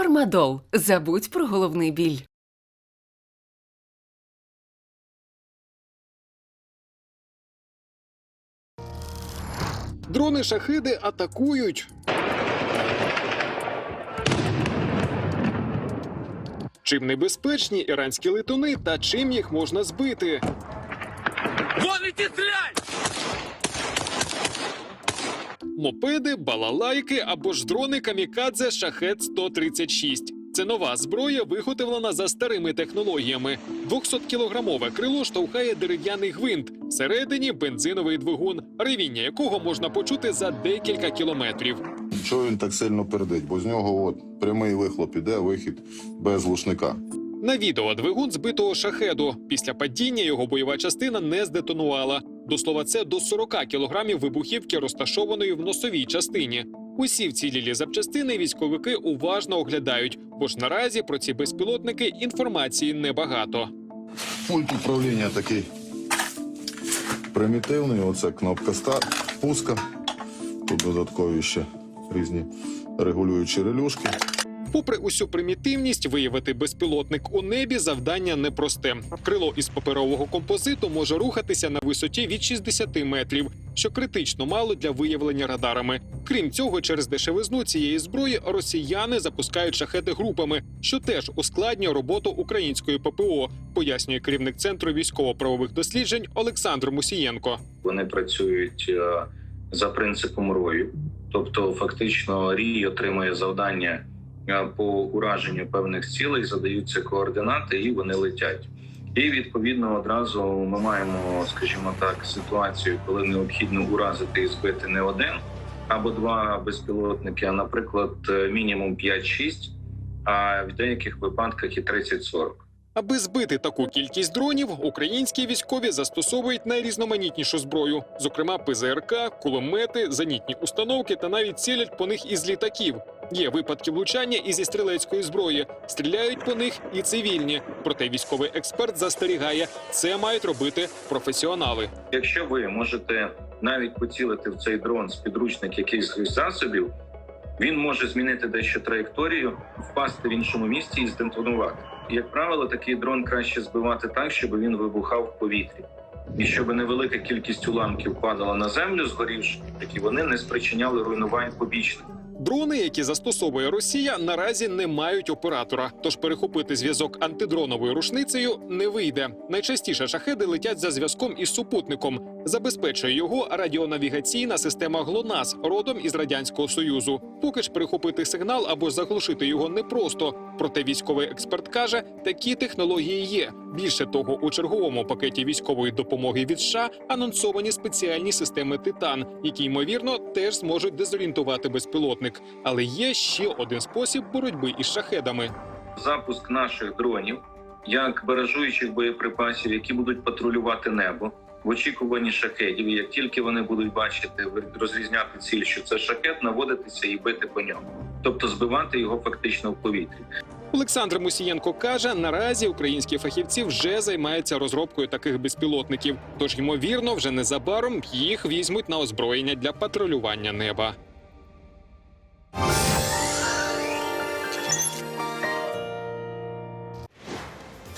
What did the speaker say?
Фармадол. Забудь про головний біль. Дрони шахиди атакують. Чим небезпечні іранські летуни та чим їх можна збити? Вон иди стреляй! Мопеди, балалайки або ж дрони камікадзе шахет 136 Це нова зброя, виготовлена за старими технологіями. 200-кілограмове крило штовхає дерев'яний гвинт. Всередині бензиновий двигун, ревіння якого можна почути за декілька кілометрів. Чого він так сильно пердить? Бо з нього от прямий вихлоп іде, вихід без глушника. На відео двигун збитого шахеду. Після падіння його бойова частина не здетонувала. До слова, це до 40 кілограмів вибухівки, розташованої в носовій частині. Усі вцілілі запчастини військовики уважно оглядають, бо ж наразі про ці безпілотники інформації небагато. Пульт управління такий примітивний. Оце кнопка старт, пуска. Тут додаткові ще різні регулюючі релюшки. Попри усю примітивність, виявити безпілотник у небі завдання непросте. Крило із паперового композиту може рухатися на висоті від 60 метрів, що критично мало для виявлення радарами. Крім цього, через дешевизну цієї зброї росіяни запускають шахети групами, що теж ускладнює роботу української ППО, пояснює керівник центру військово-правових досліджень Олександр Мусієнко. Вони працюють е, за принципом рою, тобто фактично рій отримує завдання по ураженню певних цілей, задаються координати, і вони летять. І відповідно одразу ми маємо, скажімо так, ситуацію, коли необхідно уразити і збити не один або два безпілотники, а наприклад, е, мінімум 5-6, а в деяких випадках і 30-40. Аби збити таку кількість дронів, українські військові застосовують найрізноманітнішу зброю, зокрема ПЗРК, кулемети, зенітні установки та навіть цілять по них із літаків. Є випадки влучання і зі стрілецької зброї. Стріляють по них і цивільні. Проте військовий експерт застерігає, це мають робити професіонали. Якщо ви можете навіть поцілити в цей дрон з підручник якихось засобів, він може змінити дещо траєкторію, впасти в іншому місці і здетонувати. Як правило, такий дрон краще збивати так, щоб він вибухав в повітрі, і щоб невелика кількість уламків падала на землю, згорівши, і вони не спричиняли руйнувань побічних. Дрони, які застосовує Росія, наразі не мають оператора. Тож перехопити зв'язок антидроновою рушницею не вийде. Найчастіше шахеди летять за зв'язком із супутником. Забезпечує його радіонавігаційна система ГЛОНАС, родом із радянського союзу. Поки ж перехопити сигнал або заглушити його непросто. Проте військовий експерт каже, такі технології є. Більше того, у черговому пакеті військової допомоги від США анонсовані спеціальні системи Титан, які ймовірно теж зможуть дезорієнтувати безпілотник. Але є ще один спосіб боротьби із шахедами. запуск наших дронів як баражуючих боєприпасів, які будуть патрулювати небо в очікуванні шахедів. І як тільки вони будуть бачити, розрізняти ціль, що це шахет, наводитися і бити по ньому, тобто збивати його фактично в повітрі. Олександр Мусієнко каже, наразі українські фахівці вже займаються розробкою таких безпілотників. Тож, ймовірно, вже незабаром їх візьмуть на озброєння для патрулювання неба.